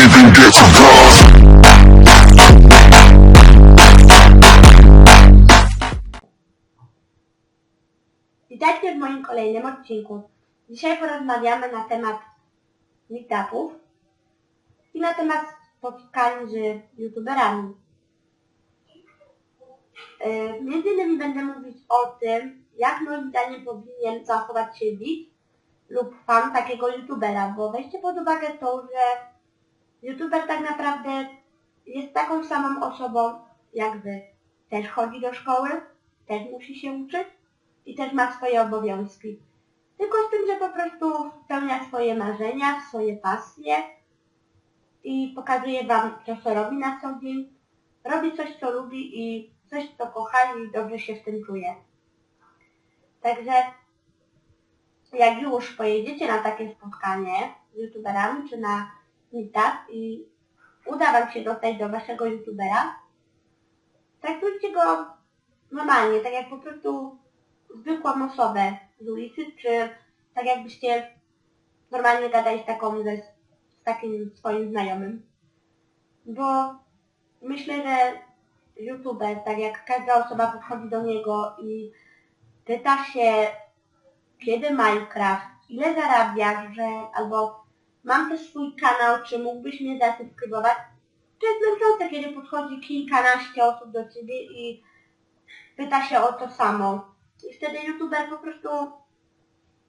anything gets across. Witajcie w moim kolejnym odcinku. Dzisiaj porozmawiamy na temat meetupów i na temat spotkań z youtuberami. Yy, Między innymi będę mówić o tym, jak moim zdaniem powinien zachować się widz lub fan takiego youtubera, bo weźcie pod uwagę to, że youtuber tak naprawdę jest taką samą osobą jak wy. Też chodzi do szkoły, też musi się uczyć i też ma swoje obowiązki. Tylko z tym, że po prostu spełnia swoje marzenia, swoje pasje i pokazuje wam to, co robi na co dzień. Robi coś, co lubi i coś, co kocha i dobrze się w tym czuje. Także jak już pojedziecie na takie spotkanie z youtuberami czy na meetup i uda wam się dostać do waszego youtubera, traktujcie go normalnie, tak jak po prostu zwykłą osobę z ulicy, czy tak jakbyście normalnie gadali z taką, ze, z takim swoim znajomym. Bo myślę, że youtuber, tak jak każda osoba podchodzi do niego i pyta się, kiedy Minecraft, ile zarabiasz, że albo mam też swój kanał, czy mógłbyś mnie zasubskrybować, to jest męczące, kiedy podchodzi kilkanaście osób do ciebie i pyta się o to samo. I wtedy youtuber po prostu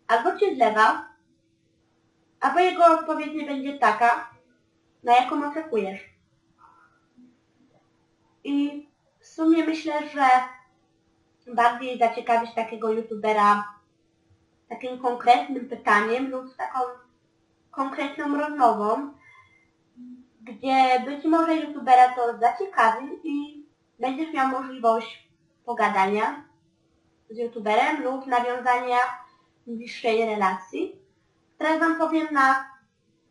albo cię zlewa, albo jego odpowiedź nie będzie taka, na jaką oczekujesz. I w sumie myślę, że bardziej zaciekawić takiego youtubera takim konkretnym pytaniem lub taką konkretną rozmową, gdzie być może youtubera to zaciekawi i będziesz miał możliwość pogadania z youtuberem lub nawiązania bliższej relacji. Teraz Wam powiem na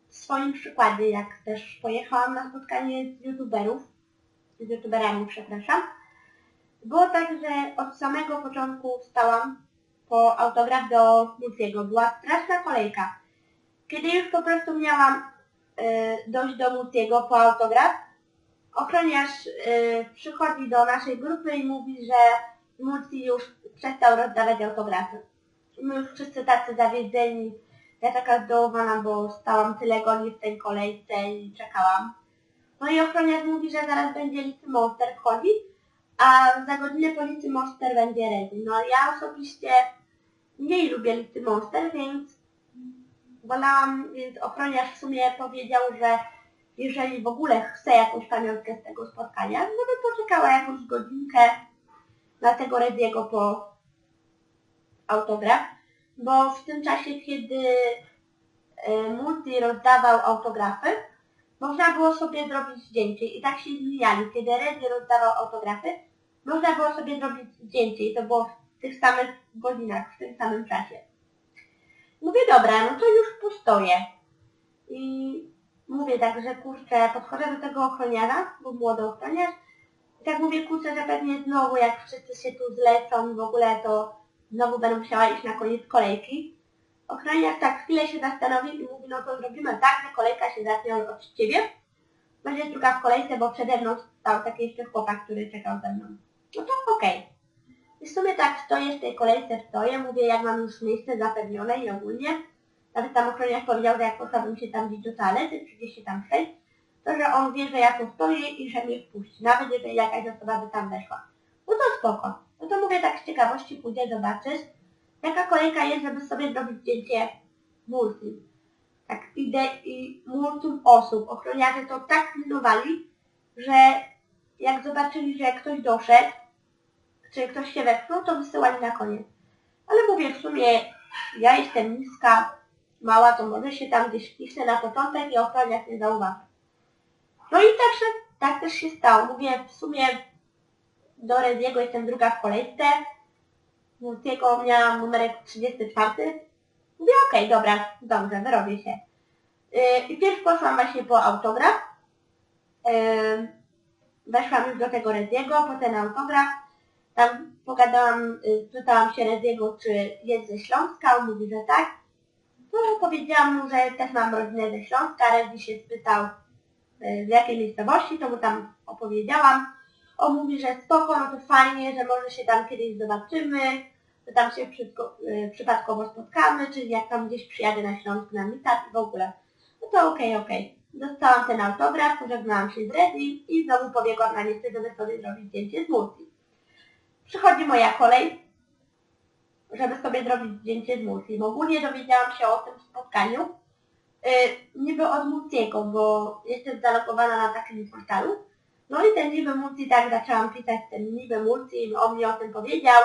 swoim przykładzie, jak też pojechałam na spotkanie z youtuberów, z youtuberami, przepraszam. Było tak, że od samego początku stałam po autograf do Multiego. Była straszna kolejka. Kiedy już po prostu miałam y, dojść do Multiego po autograf, ochroniarz y, przychodzi do naszej grupy i mówi, że Multi już przestał rozdawać autografy. My już wszyscy tacy zawiedzeni, ja taka zdołowana, bo stałam tyle godzin w tej kolejce i czekałam. No i ochroniarz mówi, że zaraz będzie Licy Monster wchodzić, a za godzinę po Licy Monster będzie Ready. No ja osobiście mniej lubię Licy Monster, więc wolałam, więc ochroniarz w sumie powiedział, że jeżeli w ogóle chce jakąś pamiątkę z tego spotkania, no by poczekała jakąś godzinkę na tego Rediego po autograf, bo w tym czasie, kiedy e, Multi rozdawał autografy, można było sobie zrobić zdjęcie i tak się zmieniali. Kiedy Reddy rozdawał autografy, można było sobie zrobić zdjęcie i to było w tych samych godzinach, w tym samym czasie. Mówię, dobra, no to już postoję. I mówię tak, że kurczę, podchodzę do tego ochroniarza, bo młody ochroniarz, i tak mówię, kurczę, że pewnie znowu jak wszyscy się tu zlecą w ogóle, to znowu będę musiała iść na koniec kolejki. Ochroniarz tak chwilę się zastanowił i mówi, no to zrobimy tak, że kolejka się zacznie od ciebie. Będzie druga w kolejce, bo przede mną stał taki jeszcze chłopak, który czekał ze mną. No to okej. I w sumie tak stoję w tej kolejce, stoję, mówię, jak mam już miejsce zapewnione i ogólnie. Nawet tam ochroniarz powiedział, że jak postawił się tam gdzieś do toalety, czy gdzieś się tam przejść, to że on wie, że ja tu stoję i że mnie wpuści, nawet jeżeli jakaś osoba by tam weszła. No to spoko. No to mówię tak z ciekawości pójdę zobaczyć, jaka kolejka jest, żeby sobie zrobić zdjęcie multi. Tak idę i multum osób. Ochroniarze to tak pilnowali, że jak zobaczyli, że ktoś doszedł, czy ktoś się wepchnął, to wysyłali na koniec. Ale mówię, w sumie ja jestem niska, mała, to może się tam gdzieś wcisnę na początek i ochroniarz nie zauważy. No i tak, się, tak też się stało. Mówię, w sumie do Rediego jestem druga w kolejce. Multiego miałam numerek 34. Mówię, okej, dobra, dobrze, wyrobię się. Yy, I pierwszy poszłam właśnie po autograf. Yy, weszłam już do tego Rediego, po ten autograf. Tam pogadałam, yy, pytałam się Rediego, czy jest ze Śląska, on mówi, że tak. No powiedziałam mu, że też mam rodzinę ze Śląska, Redi się spytał, y, z jakiej miejscowości, to mu tam opowiedziałam. On mówi, że spoko, no to fajnie, że może się tam kiedyś zobaczymy, że tam się y, przypadkowo spotkamy, czyli jak tam gdzieś przyjadę na Śląsk na meetup i w ogóle. No to okej, okej. Dostałam ten autograf, pożegnałam się z Reddy i znowu pobiegłam na miejsce, żeby sobie zrobić zdjęcie z Multi. Przychodzi moja kolej, żeby sobie zrobić zdjęcie z Multi. Ogólnie dowiedziałam się o tym spotkaniu, yy, niby od Multiego, bo jestem zalogowana na takim portalu. No i ten niby Multi tak zaczęłam pisać ten niby Multi, on mi o tym powiedział.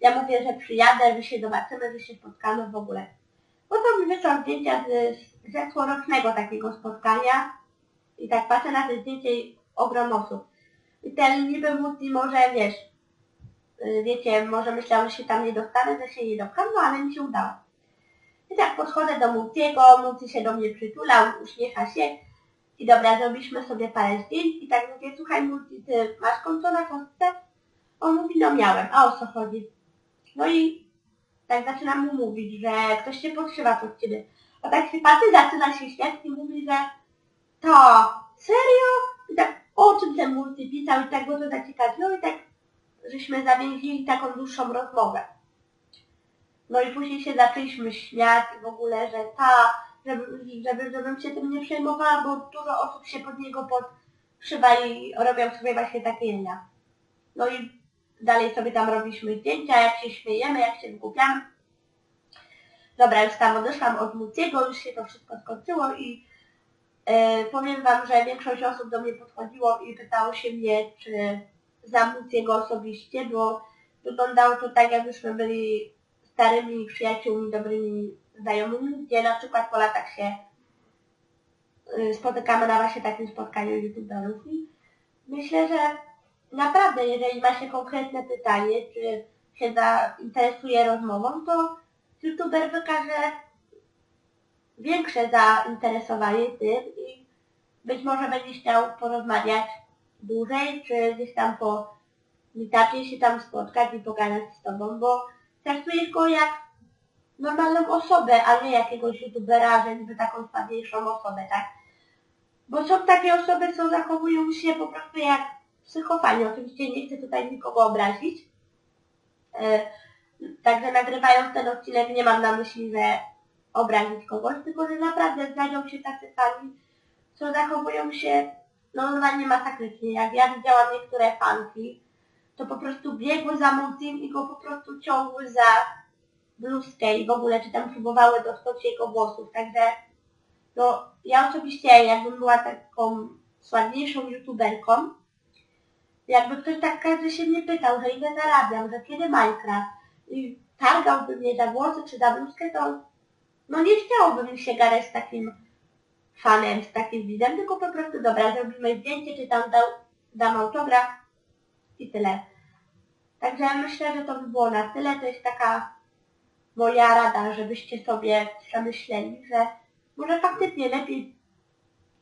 Ja mówię, że przyjadę, że się zobaczymy, że się spotkamy w ogóle. Potem wysłał zdjęcia z, zeszłorocznego takiego spotkania i tak patrzę na te zdjęcie i ogrom osób. I ten niby Multi może, wiesz, wiecie, może myślał, że się tam nie dostanę, że się nie dopcham, no ale mi się udało. I tak podchodzę do Multiego, Multi się do mnie przytulał, uśmiecha się i dobra, zrobiliśmy sobie parę zdjęć i tak mówię, słuchaj Multi, ty masz konto na kostce? On mówi, no miałem, a o co chodzi? No i tak zaczynam mu mówić, że ktoś się podszywa pod ciebie. A tak się patrzy, zaczyna się śmiać i mówi, że to, serio? I tak, o czym ten multi pisał i tak go to zaciekawiło i tak żeśmy zawięzili taką dłuższą rozmowę. No i później się zaczęliśmy śmiać w ogóle, że ta, żeby, żeby, żebym się tym nie przejmowała, bo dużo osób się pod niego podszywa i robią sobie właśnie takie jenia. No i dalej sobie tam robiliśmy zdjęcia, jak się śmiejemy, jak się wygłupiamy. Dobra, już tam odeszłam od Multiego, już się to wszystko skończyło i e, powiem Wam, że większość osób do mnie podchodziło i pytało się mnie, czy znam Multiego osobiście, bo wyglądało to tak, jakbyśmy byli starymi przyjaciółmi, dobrymi znajomymi, gdzie na przykład po latach się y, spotykamy na właśnie takim spotkaniu youtuberów i myślę, że naprawdę, jeżeli ma się konkretne pytanie, czy się zainteresuje rozmową, to youtuber wykaże większe zainteresowanie tym i być może będzie chciał porozmawiać dłużej, czy gdzieś tam po meetupie się tam spotkać i pogadać z tobą, bo traktujesz go jak normalną osobę, a nie jakiegoś youtubera, że niby taką słabniejszą osobę, tak? Bo są takie osoby, co zachowują się po prostu jak psychofani. Oczywiście nie chcę tutaj nikogo obrazić. E, Także nagrywając ten odcinek nie mam na myśli, że obrazić kogoś, tylko że naprawdę znajdą się tacy fani, co zachowują się no normalnie masakrycznie. Jak ja widziałam niektóre fanki, to po prostu biegły za Multim i go po prostu ciągły za bluzkę i w ogóle czy tam próbowały dostać jego włosów. Także no ja osobiście jakbym była taką sławniejszą youtuberką, jakby ktoś tak każdy się mnie pytał, że ile zarabiam, że kiedy Minecraft i targałby mnie za włosy czy za bluzkę, to no nie chciałoby mi się gadać z takim fanem, z takim widzem, tylko po prostu dobra, zrobimy zdjęcie, czy tam dał, dam autograf i tyle. Także myślę, że to by było na tyle. To jest taka moja rada, żebyście sobie przemyśleli, że może faktycznie lepiej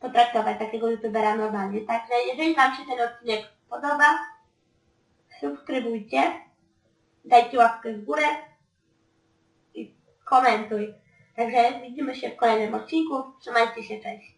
potraktować takiego youtubera normalnie. Także jeżeli Wam się ten odcinek podoba, subskrybujcie, dajcie łapkę w górę i komentuj. Także widzimy się w kolejnym odcinku. Trzymajcie się, cześć.